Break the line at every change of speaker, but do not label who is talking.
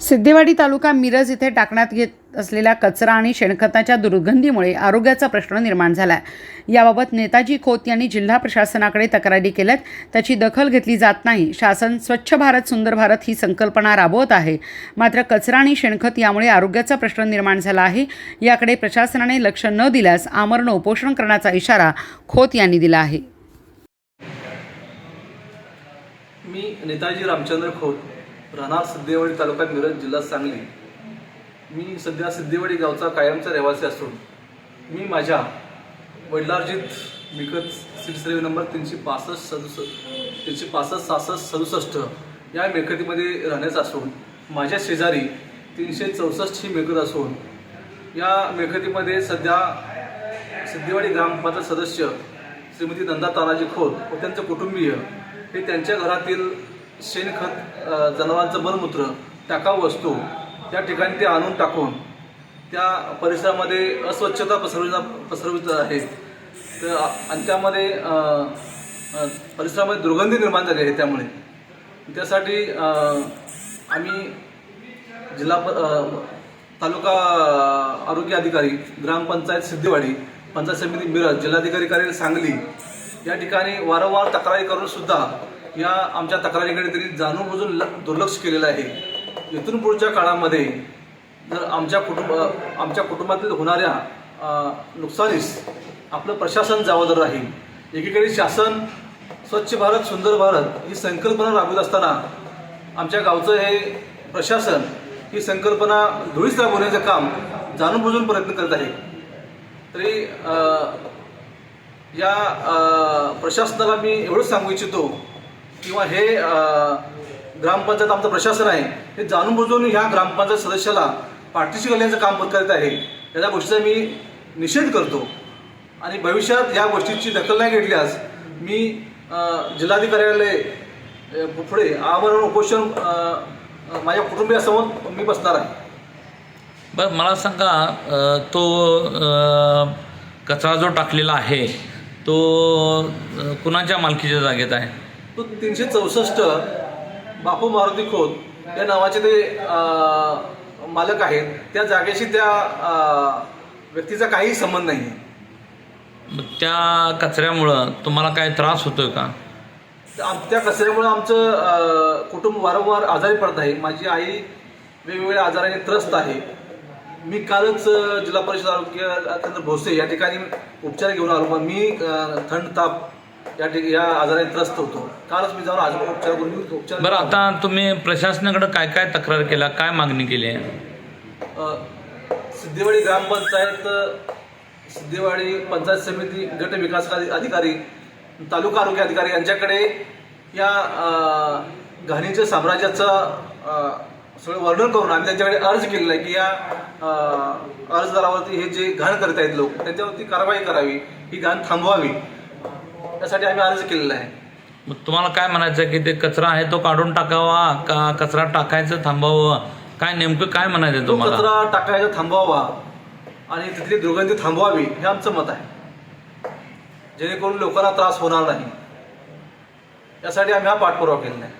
सिद्धेवाडी तालुका मिरज इथे टाकण्यात घेत असलेल्या कचरा आणि शेणखताच्या दुर्गंधीमुळे आरोग्याचा प्रश्न निर्माण झाला आहे याबाबत नेताजी खोत यांनी जिल्हा प्रशासनाकडे तक्रारी केल्यात. त्याची दखल घेतली जात नाही. शासन स्वच्छ भारत सुंदर भारत ही संकल्पना राबवत आहे. मात्र कचरा आणि शेणखत यामुळे आरोग्याचा प्रश्न निर्माण झाला आहे. याकडे प्रशासनाने लक्ष न दिल्यास आमरण उपोषण करण्याचा इशारा खोत यांनी दिला आहे.
मी नेताजी रामचंद्र खोत. राहणार सिद्धेवाडी तालुका मिरज जिल्हा सांगली. मी सध्या सिद्धेवाडी गावचा कायमचा रहिवासी असून मी माझ्या वडिलार्जित मिकत सर्वे नंबर तीनशे पासष्ट सदुसष्ट तीनशे पासष्ट सहासष्ट सदुसष्ट या मिळकतीमध्ये राहण्याचा असून माझ्या शेजारी तीनशे चौसष्ट ही मिळकत असून या मिळकतीमध्ये सध्या सिद्धेवाडी ग्रामपंचायत सदस्य श्रीमती नंदा तानाजी खोत व त्यांचे कुटुंबीय हे त्यांच्या घरातील शेणखत जनावरांचं मलमूत्र टाकाऊ वस्तू त्या ठिकाणी ते आणून टाकून त्या परिसरामध्ये अस्वच्छता पसरविता पसरवित आहे. तर आणि त्यामध्ये परिसरामध्ये दुर्गंधी निर्माण झाली आहे त्यामुळे. त्यासाठी आम्ही जिल्हा प- तालुका आरोग्य अधिकारी ग्रामपंचायत सिद्धेवाडी पंचायत समिती मिरज जिल्हाधिकारी कार्यालय सांगली या ठिकाणी वारंवार तक्रारी करून सुद्धा या आमच्या तक्रारीकडे त्यांनी जाणून बुजून ल- दुर्लक्ष केलेलं आहे. इथून पुढच्या काळामध्ये जर आमच्या कुटुंब आमच्या कुटुंबातील होणाऱ्या नुकसानीस आपलं प्रशासन जबाबदार राहील. एकीकडे शासन स्वच्छ भारत सुंदर भारत ही संकल्पना राबवत असताना आमच्या गावचं हे प्रशासन ही संकल्पना धुळीस राबवण्याचं काम जाणून बुजून प्रयत्न करत आहे. तरी या प्रशासनाला मी एवढंच सांगू इच्छितो किंवा हे ग्रामपंचायत आमचं प्रशासन आहे हे जाणून बुजून ह्या ग्रामपंचायत सदस्याला पाठीशी घालण्याचं काम करत आहे. या गोष्टीचा मी निषेध करतो. आणि भविष्यात या गोष्टीची दखल नाही घेतल्यास मी जिल्हाधिकाऱ्यालय पुढे आमरण उपोषण माझ्या कुटुंबियासमोर मी बसणार आहे.
बरं मला सांगा तो कचरा जो टाकलेला आहे तो कुणाच्या मालकीच्या जागेत आहे?
तो तीनशे चौसष्ट बापू मारुती खोत या नावाचे ते मालक आहेत. त्या जागेशी त्या व्यक्तीचा काहीही संबंध नाही
त्या कचऱ्यामुळं तुम्हाला काय त्रास होतोय का?
आम- त्या कचऱ्यामुळे आमचं अ, कुटुंब वारंवार आजारी पडत आहे. माझी आई वेगवेगळ्या आजाराने त्रस्त आहे. मी कालच अ, जिल्हा परिषद आरोग्य केंद्र भोसे या ठिकाणी उपचार घेऊन आलो. पण मी अ, थंड ताप या ठिकाणी या आजाराने त्रस्त होतो. कालच मी जाऊन आज उपचार करून मी उपचार
बरं आता तुम्ही प्रशासनाकडे काय काय तक्रार केला? काय मागणी केली? आहे
सिद्धेवाडी ग्रामपंचायत सिद्धेवाडी पंचायत समिती गट विकास अधि- अधिकारी तालुका आरोग्य अधिकारी यांच्याकडे या अ, घाणीच्या साम्राज्याचं अ, सगळं वर्णन करून आम्ही त्यांच्याकडे अर्ज केलेला आहे की या अ, अर्जदारावरती हे जे घाण करत आहेत लोक त्यांच्यावरती कारवाई करावी ही घाण थांबवावी. त्यासाठी आम्ही अर्ज केलेला आहे.
मग तुम्हाला काय म्हणायचं आहे की ते कचरा आहे तो काढून टाकावा का कचरा टाकायचं थांबावं? काय नेमकं काय म्हणायचं
तो
तुम्हाला?
कचरा टाकायचा थांबवावा आणि तिथली दुर्गंधी थांबवावी हे आमचं मत आहे. जेणेकरून लोकांना त्रास होणार नाही. यासाठी आम्ही हा पाठपुरावा केलेला आहे.